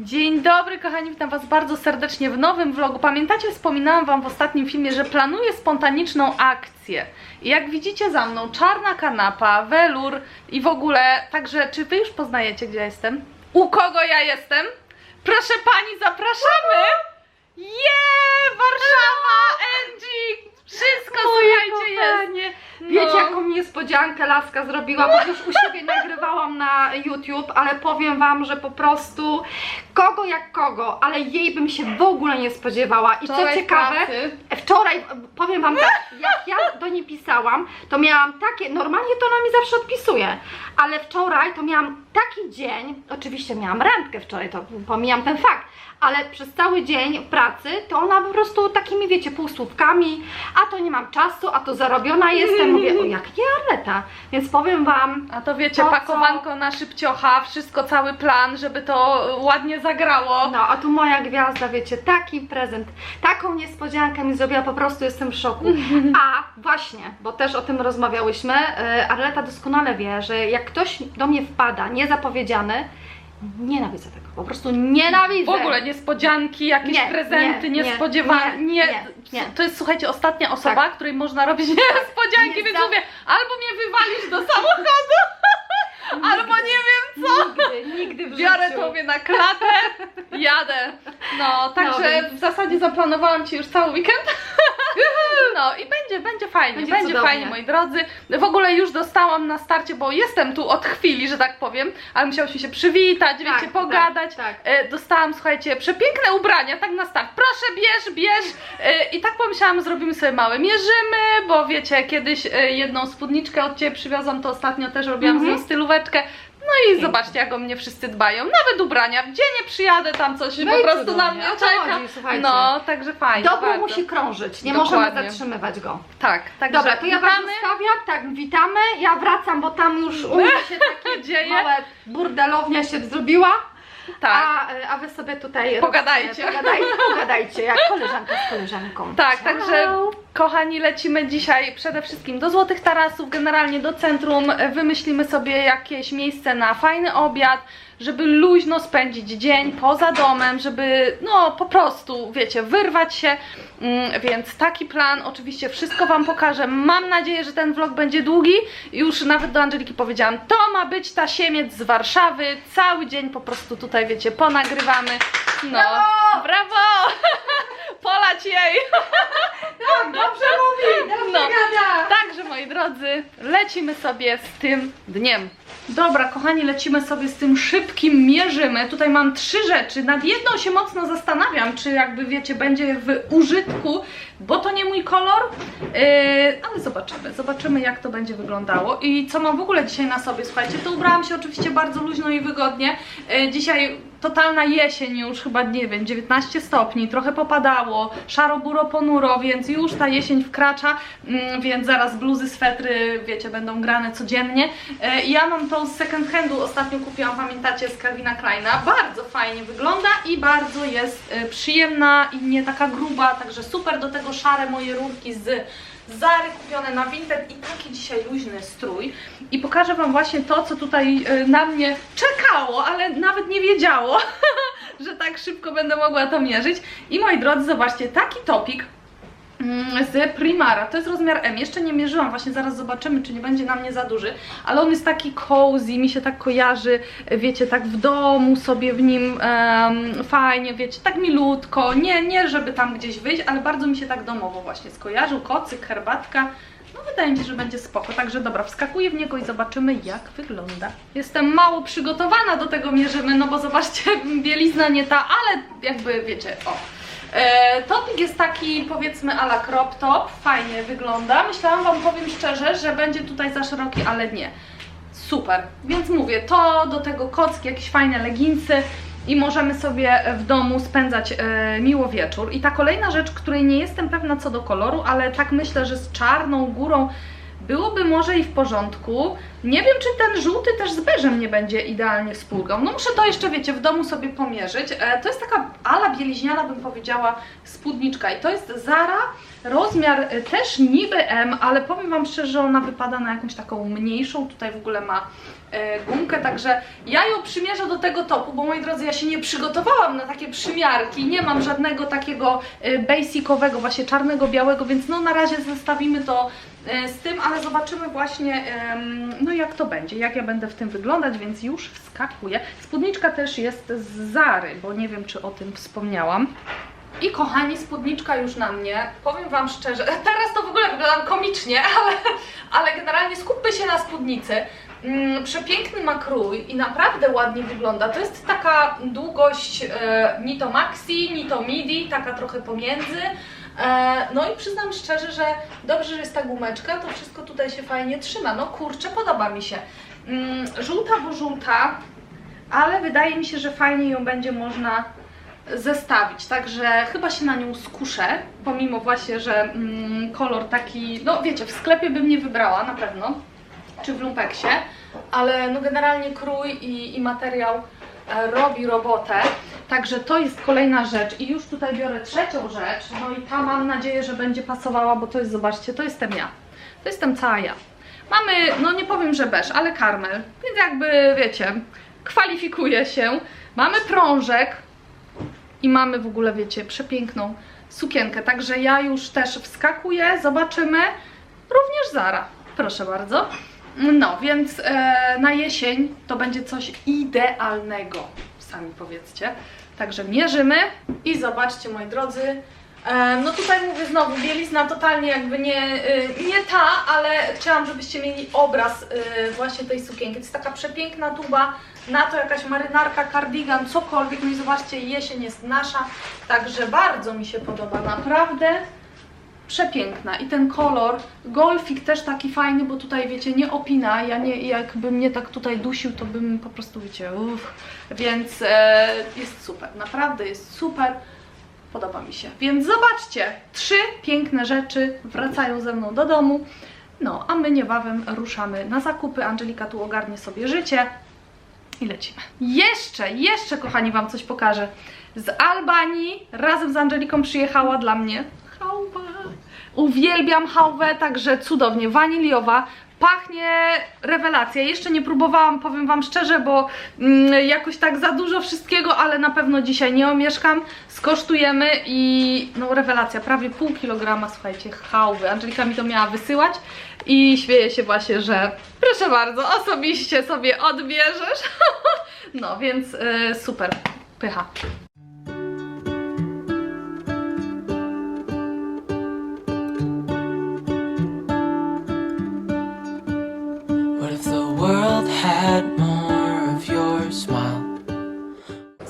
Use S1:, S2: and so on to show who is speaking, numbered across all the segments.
S1: Dzień dobry kochani, witam was bardzo serdecznie w nowym vlogu. Pamiętacie, wspominałam wam w ostatnim filmie, że planuję spontaniczną akcję. I jak widzicie za mną, czarna kanapa, welur i w ogóle, także czy wy już poznajecie gdzie ja jestem? U kogo ja jestem? Proszę pani, zapraszamy! Je, Warszawa, Angie! Wszystko, słuchajcie, jest!
S2: Wiecie,
S1: No.
S2: jaką niespodziankę Laska zrobiła, bo już u siebie nagrywałam na YouTube, ale powiem Wam, że po prostu kogo jak kogo, ale jej bym się w ogóle nie spodziewała. I co
S1: Wczoraj w
S2: ciekawe,
S1: pracy.
S2: wczoraj, powiem Wam tak, jak ja do niej pisałam, to miałam takie, normalnie to ona mi zawsze odpisuje, ale wczoraj to miałam taki dzień, oczywiście miałam randkę wczoraj, to pomijam ten fakt, ale przez cały dzień pracy to ona po prostu takimi, wiecie, półsłówkami, a to nie mam czasu, a to zarobiona jestem, mówię, o jak nie Arleta, więc powiem Wam,
S1: A to wiecie,
S2: To co?
S1: pakowanko na szybciocha, wszystko, cały plan, żeby to ładnie zagrało.
S2: no a tu moja gwiazda, wiecie, taki prezent, taką niespodziankę mi zrobiła, po prostu jestem w szoku. A właśnie, bo też o tym rozmawiałyśmy, e, Arleta doskonale wie, że jak ktoś do mnie wpada niezapowiedziany, nienawidzę tego, po prostu nienawidzę.
S1: W ogóle niespodzianki, jakieś
S2: Nie,
S1: prezenty
S2: nie, nie,
S1: niespodziewane.
S2: nie,
S1: Nie. To jest, słuchajcie, ostatnia osoba, której można robić niespodzianki,
S2: Nie
S1: więc mówię, albo mnie wywalisz do samochodu, albo nie wiem co.
S2: Nigdy, nigdy w
S1: Biorę
S2: życiu.
S1: tobie na klatę, jadę. No, także
S2: więc-
S1: w zasadzie zaplanowałam Ci już cały weekend. No i będzie, będzie fajnie,
S2: Będzie
S1: będzie, fajnie moi drodzy. W ogóle już dostałam na starcie, bo jestem tu od chwili, że tak powiem, ale musiałyśmy się przywitać,
S2: Tak,
S1: wiecie, pogadać.
S2: tak, tak.
S1: Dostałam, słuchajcie, przepiękne ubrania, tak na start. Proszę, bierz, bierz. E, I tak pomyślałam, zrobimy sobie małe mierzymy, bo wiecie, kiedyś e, jedną spódniczkę od Ciebie przywiozłam, to ostatnio też robiłam
S2: Mhm.
S1: z nią stylóweczkę. No i zobaczcie, jak o mnie wszyscy dbają. Nawet ubrania, gdzie nie przyjadę, tam coś po prostu na mnie
S2: O to
S1: czeka.
S2: chodzi, słuchajcie.
S1: no, także fajnie.
S2: Dobro
S1: bardzo.
S2: musi krążyć, nie
S1: Dokładnie.
S2: możemy zatrzymywać go.
S1: Tak, także
S2: Dobra, to ja was
S1: witamy.
S2: zostawiam, tak, witamy, ja wracam, bo tam już u mnie się takie
S1: Dzieje.
S2: małe burdelownia się zrobiła,
S1: Tak.
S2: a, a wy sobie tutaj
S1: Pogadajcie.
S2: pogadajcie, pogadajcie, jak koleżanka z koleżanką.
S1: Tak, także kochani, lecimy dzisiaj przede wszystkim do Złotych Tarasów, generalnie do centrum. Wymyślimy sobie jakieś miejsce na fajny obiad, żeby luźno spędzić dzień poza domem, żeby no po prostu, wiecie, wyrwać się. Mm, Więc taki plan, oczywiście wszystko Wam pokażę. Mam nadzieję, że ten vlog będzie długi. Już nawet do Angeliki powiedziałam, to ma być tasiemiec z Warszawy. Cały dzień po prostu tutaj, wiecie, ponagrywamy. No,
S2: Brawo!
S1: brawo! Polać jej!
S2: Tak, dobrze mówi, dobrze
S1: No.
S2: gada.
S1: Także moi drodzy, lecimy sobie z tym dniem. Dobra, kochani, lecimy sobie z tym szybkim mierzymy. Tutaj mam trzy rzeczy. Nad jedną się mocno zastanawiam, czy jakby wiecie, będzie w użytku, bo to nie mój kolor. Yy, ale zobaczymy, zobaczymy jak to będzie wyglądało. I co mam w ogóle dzisiaj na sobie, słuchajcie, to ubrałam się oczywiście bardzo luźno i wygodnie. Yy, dzisiaj totalna jesień już, chyba nie wiem, 19 stopni, trochę popadało, szaro, buro, ponuro, więc już ta jesień wkracza, mm, więc zaraz bluzy, swetry, wiecie, będą grane codziennie. E, Ja mam tą z second handu, ostatnio kupiłam, pamiętacie, z Calvina Kleina, bardzo fajnie wygląda i bardzo jest e, przyjemna i nie taka gruba, także super do tego szare moje rurki z Zary kupione na Vinted i taki dzisiaj luźny strój. I pokażę Wam właśnie to, co tutaj e, na mnie czekało, ale nawet nie wiedziało, że tak szybko będę mogła to mierzyć. I moi drodzy, zobaczcie, taki topik z Primara, to jest rozmiar M, jeszcze nie mierzyłam, właśnie zaraz zobaczymy, czy nie będzie na mnie za duży, ale on jest taki cozy, mi się tak kojarzy, wiecie, tak w domu sobie w nim em, fajnie, wiecie, tak milutko, nie, nie żeby tam gdzieś wyjść, ale bardzo mi się tak domowo właśnie skojarzył, kocyk, herbatka, no wydaje mi się, że będzie spoko, także dobra, wskakuję w niego i zobaczymy jak wygląda. Jestem mało przygotowana do tego mierzymy, no bo zobaczcie, bielizna nie ta, ale jakby wiecie, o. E, topik jest taki powiedzmy ala crop top, fajnie wygląda. Myślałam wam, powiem szczerze, że będzie tutaj za szeroki, ale nie. Super, więc mówię, to do tego kocki, jakieś fajne leginsy i możemy sobie w domu spędzać e, miło wieczór. I ta kolejna rzecz, której nie jestem pewna co do koloru, ale tak myślę, że z czarną górą byłoby może i w porządku. Nie wiem, czy ten żółty też z beżem nie będzie idealnie współgrał. No muszę to jeszcze, wiecie, w domu sobie pomierzyć. E, to jest taka ala bieliźniana, bym powiedziała, spódniczka i to jest Zara, rozmiar e, też niby M, ale powiem Wam szczerze, że ona wypada na jakąś taką mniejszą, tutaj w ogóle ma e, gumkę, także ja ją przymierzę do tego topu, bo moi drodzy, ja się nie przygotowałam na takie przymiarki, nie mam żadnego takiego basicowego, właśnie czarnego, białego, więc no na razie zestawimy to z tym, ale zobaczymy właśnie no jak to będzie, jak ja będę w tym wyglądać, więc już wskakuję. Spódniczka też jest z Zary, bo nie wiem czy o tym wspomniałam. I kochani, spódniczka już na mnie. Powiem Wam szczerze, teraz to w ogóle wyglądam komicznie, ale, ale generalnie skupmy się na spódnicy. Mm, przepiękny ma krój i naprawdę ładnie wygląda. To jest taka długość e, ni to maxi, ni to midi, taka trochę pomiędzy. E, no i przyznam szczerze, że dobrze, że jest ta gumeczka, to wszystko tutaj się fajnie trzyma. No kurczę, podoba mi się. Mm, żółta, bo żółta, ale wydaje mi się, że fajnie ją będzie można zestawić, także chyba się na nią skuszę, pomimo właśnie, że mm, kolor taki, no wiecie, w sklepie bym nie wybrała na pewno, czy w lumpeksie, ale no generalnie krój i, i materiał e, robi robotę, także to jest kolejna rzecz i już tutaj biorę trzecią rzecz, no i ta mam nadzieję, że będzie pasowała, bo to jest, zobaczcie, to jestem ja, to jestem cała ja. Mamy, no nie powiem, że beż, ale karmel, więc jakby, wiecie, kwalifikuje się. Mamy prążek, i mamy w ogóle, wiecie, przepiękną sukienkę. Także ja już też wskakuję, zobaczymy. Również Zara, proszę bardzo. No, więc e, na jesień to będzie coś idealnego, sami powiedzcie. Także mierzymy i zobaczcie, moi drodzy. E, no tutaj mówię znowu, bielizna totalnie jakby nie, e, nie ta, ale chciałam, żebyście mieli obraz e, właśnie tej sukienki. To jest taka przepiękna tuba, na to jakaś marynarka, kardigan, cokolwiek. No i zobaczcie, jesień jest nasza, także bardzo mi się podoba, naprawdę przepiękna. I ten kolor, golfik też taki fajny, bo tutaj wiecie, nie opina. Ja nie, jakby mnie tak tutaj dusił, to bym po prostu, wiecie, uff. Więc e, jest super, naprawdę jest super. Podoba mi się. Więc zobaczcie, trzy piękne rzeczy wracają ze mną do domu. No, a my niebawem ruszamy na zakupy. Angelika tu ogarnie sobie życie i lecimy. Jeszcze, jeszcze, kochani, Wam coś pokażę. Z Albanii razem z Angeliką przyjechała dla mnie chałwa. Uwielbiam chałwę, także cudownie, waniliowa. Pachnie rewelacja. Jeszcze nie próbowałam, powiem Wam szczerze, bo mm, jakoś tak za dużo wszystkiego, ale na pewno dzisiaj nie omieszkam. Skosztujemy i no rewelacja, prawie pół kilograma, słuchajcie, chałwy. Angelika mi to miała wysyłać i śmieje się właśnie, że proszę bardzo, osobiście sobie odbierzesz. no więc y, super, pycha.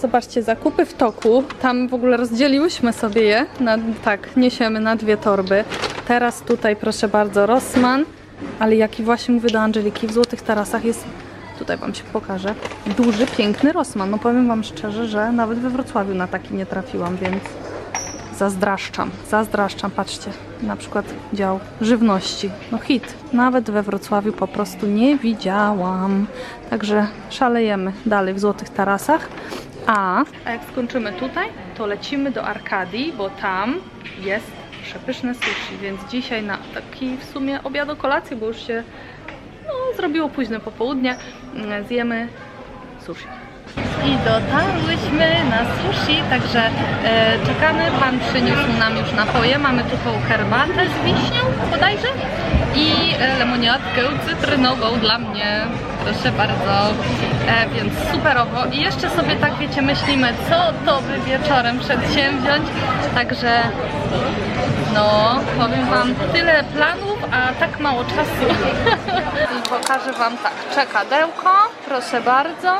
S1: Zobaczcie, zakupy w toku. Tam w ogóle rozdzieliłyśmy sobie je. Na, tak, niesiemy na dwie torby. Teraz tutaj, proszę bardzo, Rossmann. Ale jaki właśnie mówię do Angeliki, w Złotych Tarasach jest, tutaj Wam się pokażę, duży, piękny Rossmann. No powiem Wam szczerze, że nawet we Wrocławiu na taki nie trafiłam, więc zazdraszczam, zazdraszczam. Patrzcie, na przykład dział żywności. No hit. Nawet we Wrocławiu po prostu nie widziałam. Także szalejemy dalej w Złotych Tarasach. A, a jak skończymy tutaj, to lecimy do Arkadii, bo tam jest przepyszne sushi, więc dzisiaj na taki w sumie obiad kolację, bo już się no, zrobiło późne popołudnie, mm, zjemy sushi. I dotarłyśmy na sushi, także e, czekamy. Pan przyniósł nam już napoje. Mamy tą herbatę z wiśnią bodajże i e, lemoniadkę cytrynową dla mnie. Proszę bardzo. E, więc superowo. I jeszcze sobie tak wiecie, myślimy, co to by wieczorem przedsięwziąć. Także no, powiem Wam tyle planów, a tak mało czasu. Pokażę Wam tak, czekadełko, proszę bardzo.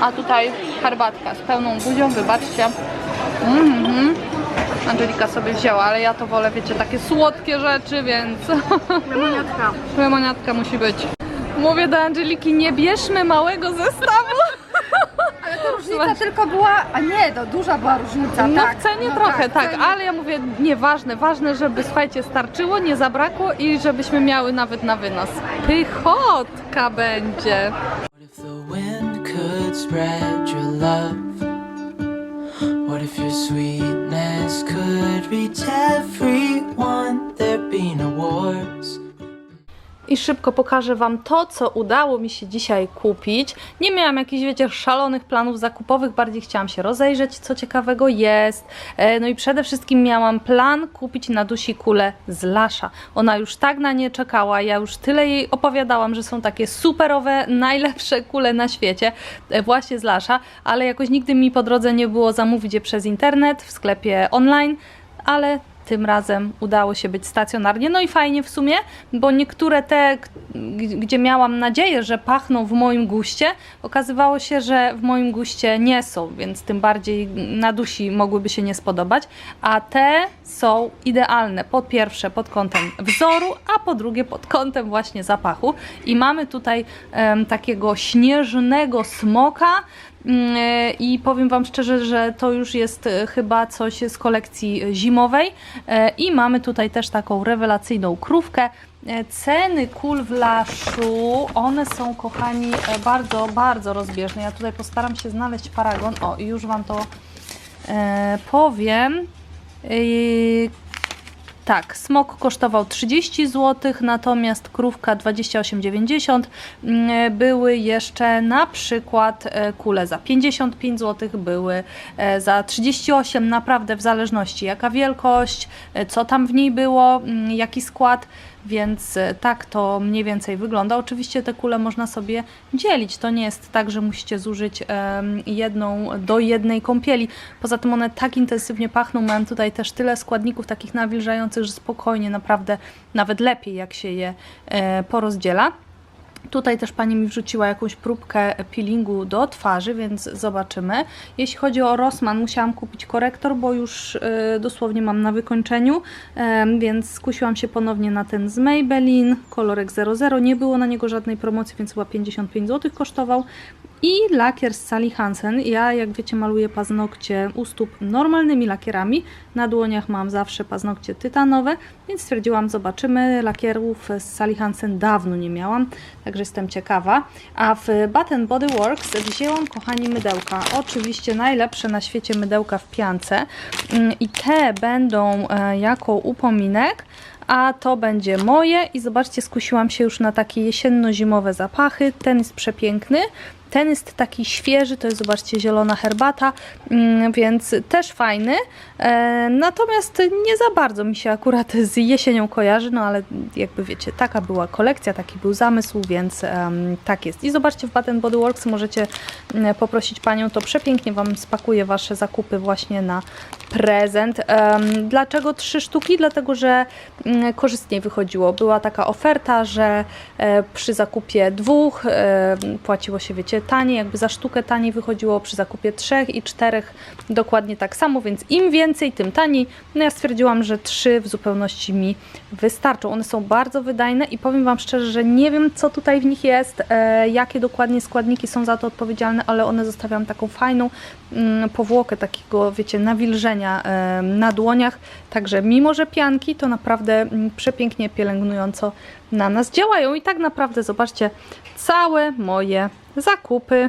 S1: A tutaj herbatka z pełną buzią, wybaczcie. Mhm. Angelika sobie wzięła, ale ja to wolę, wiecie, takie słodkie rzeczy, więc
S2: Lemoniatka.
S1: lemoniatka musi być. Mówię do Angeliki, nie bierzmy małego zestawu.
S2: Ale to różnica
S1: porównać.
S2: tylko była, a nie, to duża była różnica,
S1: No
S2: tak.
S1: w cenie
S2: No
S1: trochę,
S2: w
S1: tak,
S2: cenie.
S1: ale ja mówię, nieważne, ważne, żeby słuchajcie, starczyło, nie zabrakło i żebyśmy miały nawet na wynos. Pychotka będzie.
S3: What if the wind could spread your love? Could reach everyone? There'd be no wars.
S1: I szybko pokażę Wam to, co udało mi się dzisiaj kupić. Nie miałam jakichś, wiecie, szalonych planów zakupowych, bardziej chciałam się rozejrzeć, co ciekawego jest. E, No i przede wszystkim miałam plan kupić na dusi kulę z Lasza. Ona już tak na nie czekała, ja już tyle jej opowiadałam, że są takie superowe, najlepsze kule na świecie, e, właśnie z Lasza, ale jakoś nigdy mi po drodze nie było zamówić je przez internet w sklepie online, ale tym razem udało się być stacjonarnie. No i fajnie w sumie, bo niektóre te, gdzie miałam nadzieję, że pachną w moim guście, okazywało się, że w moim guście nie są, więc tym bardziej na dusi mogłyby się nie spodobać. A te są idealne. Po pierwsze pod kątem wzoru, a po drugie pod kątem właśnie zapachu. I mamy tutaj em, takiego śnieżnego smoka. Mm, e, I powiem Wam szczerze, że to już jest e, chyba coś z kolekcji e, zimowej. I mamy tutaj też taką rewelacyjną krówkę. Ceny kul w laszu, one są, kochani, e, bardzo, bardzo rozbieżne. Ja tutaj postaram się znaleźć paragon. O, już Wam to e, powiem. Tak, smok kosztował 30 zł, natomiast krówka 28,90. Mm, Były jeszcze na przykład e, kule za 55 zł, były e, za 38, naprawdę w zależności jaka wielkość, e, co tam w niej było, mm, jaki skład. Więc e, tak to mniej więcej wygląda. Oczywiście te kule można sobie dzielić. To nie jest tak, że musicie zużyć jedną do jednej kąpieli. Poza tym one tak intensywnie pachną. Mam tutaj też tyle składników takich nawilżających, że spokojnie, naprawdę nawet lepiej jak się je e, porozdziela. Tutaj też pani mi wrzuciła jakąś próbkę peelingu do twarzy, więc zobaczymy. Jeśli chodzi o Rossmann, musiałam kupić korektor, bo już y, dosłownie mam na wykończeniu, em, więc skusiłam się ponownie na ten z Maybelline, kolorek 00. Nie było na niego żadnej promocji, więc chyba 55 zł kosztował. I lakier z Sally Hansen. Ja, jak wiecie, maluję paznokcie u stóp normalnymi lakierami. Na dłoniach mam zawsze paznokcie tytanowe, więc stwierdziłam, zobaczymy. Lakierów z Sally Hansen dawno nie miałam, także jestem ciekawa. A w Bath Body Works wzięłam, kochani, mydełka. Oczywiście najlepsze na świecie mydełka w piance. Mm, I te będą e, jako upominek a to będzie moje i zobaczcie, skusiłam się już na takie jesienno-zimowe zapachy. Ten jest przepiękny. Ten jest taki świeży, to jest zobaczcie zielona herbata, mm, więc też fajny. E, natomiast nie za bardzo mi się akurat z jesienią kojarzy, no ale jakby wiecie, taka była kolekcja, taki był zamysł, więc tak jest. I zobaczcie w Bath Body Works możecie mm, poprosić panią, to przepięknie Wam spakuje Wasze zakupy właśnie na prezent. Dlaczego trzy sztuki? Dlatego, że mm, korzystniej wychodziło. Była taka oferta, że e, przy zakupie dwóch e, płaciło się, wiecie, taniej, jakby za sztukę taniej wychodziło, przy zakupie trzech i czterech dokładnie tak samo, więc im więcej, tym taniej. No ja stwierdziłam, że trzy w zupełności mi wystarczą. One są bardzo wydajne i powiem Wam szczerze, że nie wiem, co tutaj w nich jest, e, jakie dokładnie składniki są za to odpowiedzialne, ale one zostawiają taką fajną mm, powłokę takiego, wiecie, nawilżenia e, na dłoniach. Także mimo, że pianki, to naprawdę mm, przepięknie pielęgnująco na nas działają. I tak naprawdę, zobaczcie, całe moje zakupy.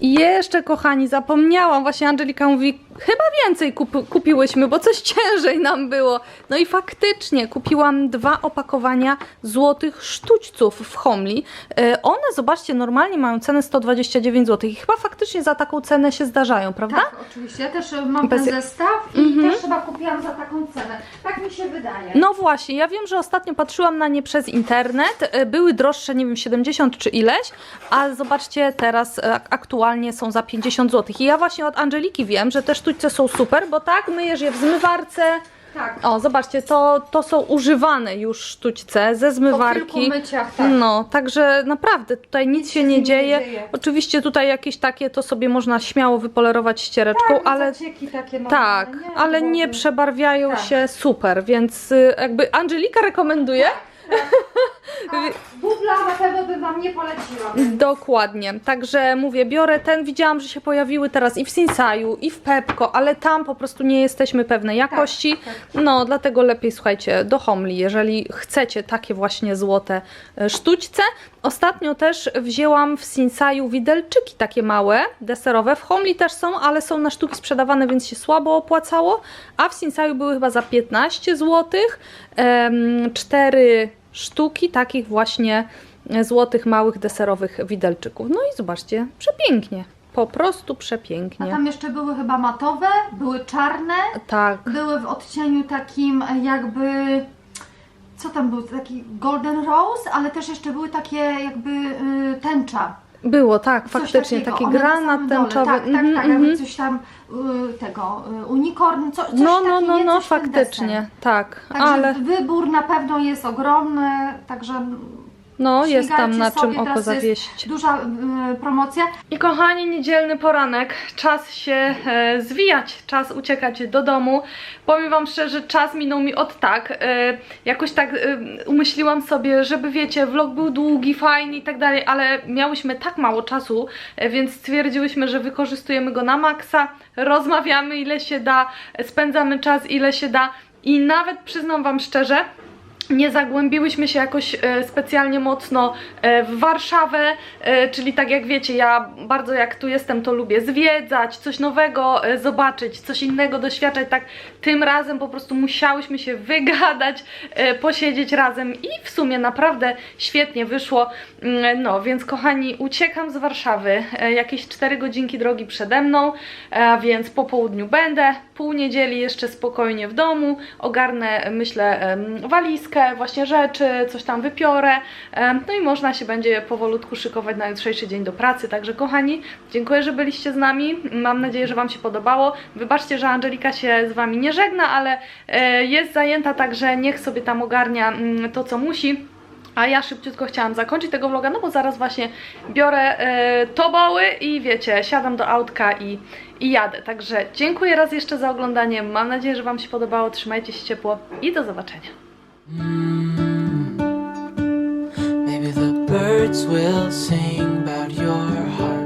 S1: I jeszcze, kochani, zapomniałam, właśnie Angelika mówi, chyba więcej kup kupiłyśmy, bo coś ciężej nam było. No i faktycznie kupiłam dwa opakowania złotych sztućców w Homli. E, one, zobaczcie, normalnie mają cenę 129 zł i chyba faktycznie za taką cenę się zdarzają, prawda?
S2: Tak, oczywiście. Ja też mam
S1: Bez-
S2: ten zestaw i
S1: Mhm.
S2: też chyba kupiłam za taką cenę. Tak mi się wydaje.
S1: No właśnie, ja wiem, że ostatnio patrzyłam na nie przez internet, e, były droższe, nie wiem, 70 czy ileś, a zobaczcie, teraz e, ak- aktualnie są za 50 zł. I ja właśnie od Angeliki wiem, że te sztućce są super, bo tak, myjesz je w zmywarce.
S2: Tak.
S1: O, zobaczcie, to, to są używane już sztućce ze
S2: Po
S1: zmywarki.
S2: kilku myciach, tak.
S1: No, także naprawdę tutaj nic się
S2: się
S1: nie dzieje.
S2: nie dzieje.
S1: Oczywiście tutaj jakieś takie to sobie można śmiało wypolerować ściereczką, ale
S2: Zacieki takie normalne,
S1: tak, ale nie przebarwiają
S2: Tak.
S1: się super, więc y, jakby Angelika rekomenduje.
S2: A bubla na pewno bym wam nie poleciła.
S1: Dokładnie. Także mówię, biorę ten. Widziałam, że się pojawiły teraz i w Sinsaju, i w Pepko, ale tam po prostu nie jesteśmy pewnej jakości. No, dlatego lepiej słuchajcie, do Homli, jeżeli chcecie takie właśnie złote e, sztućce. Ostatnio też wzięłam w Sinsaju widelczyki takie małe, deserowe. W Homli też są, ale są na sztuki sprzedawane, więc się słabo opłacało. A w Sinsaju były chyba za 15 zł. Cztery sztuki takich właśnie złotych, małych, deserowych widelczyków. No i zobaczcie, przepięknie. Po prostu
S2: A
S1: przepięknie.
S2: tam jeszcze były chyba matowe, były czarne,
S1: Tak,
S2: były w odcieniu takim jakby... Co tam był? Taki golden rose, ale też jeszcze były takie jakby y, tęcza.
S1: Było, tak,
S2: Coś
S1: faktycznie.
S2: takiego.
S1: Taki granat tęczowy.
S2: Tak, tak,
S1: Mhm,
S2: tak, jakby coś tam y, tego, y, unicorn, co, coś
S1: No, no, no, no, faktycznie, tak.
S2: Także
S1: Ale
S2: wybór na pewno jest ogromny, także
S1: no, jest tam na czym oko zawiesić.
S2: duża y, promocja.
S1: I kochani, niedzielny poranek, czas się e, zwijać, czas uciekać do domu. Powiem Wam szczerze, czas minął mi od tak. E, jakoś tak e, umyśliłam sobie, żeby wiecie, vlog był długi, fajny i tak dalej, ale miałyśmy tak mało czasu, więc stwierdziłyśmy, że wykorzystujemy go na maksa, rozmawiamy ile się da, spędzamy czas ile się da i nawet przyznam Wam szczerze, nie zagłębiłyśmy się jakoś e, specjalnie mocno e, w Warszawę, e, czyli tak jak wiecie, ja bardzo jak tu jestem, to lubię zwiedzać, coś nowego zobaczyć, coś innego doświadczać, tak tym razem po prostu musiałyśmy się wygadać, posiedzieć razem i w sumie naprawdę świetnie wyszło, Mm, no więc kochani, uciekam z Warszawy, jakieś 4 godzinki drogi przede mną, więc po południu będę, pół niedzieli jeszcze spokojnie w domu, ogarnę myślę walizkę, właśnie rzeczy, coś tam wypiorę, no i można się będzie powolutku szykować na jutrzejszy dzień do pracy, także kochani, dziękuję, że byliście z nami, mam nadzieję, że Wam się podobało, wybaczcie, że Angelika się z Wami nie żegna, ale e, jest zajęta, także niech sobie tam ogarnia mm, to, co musi. A ja szybciutko chciałam zakończyć tego vloga, no bo zaraz właśnie biorę e, toboły i wiecie, siadam do autka i, i jadę. Także dziękuję raz jeszcze za oglądanie. Mam nadzieję, że Wam się podobało. Trzymajcie się ciepło i do zobaczenia.
S3: Maybe the birds will sing about your heart.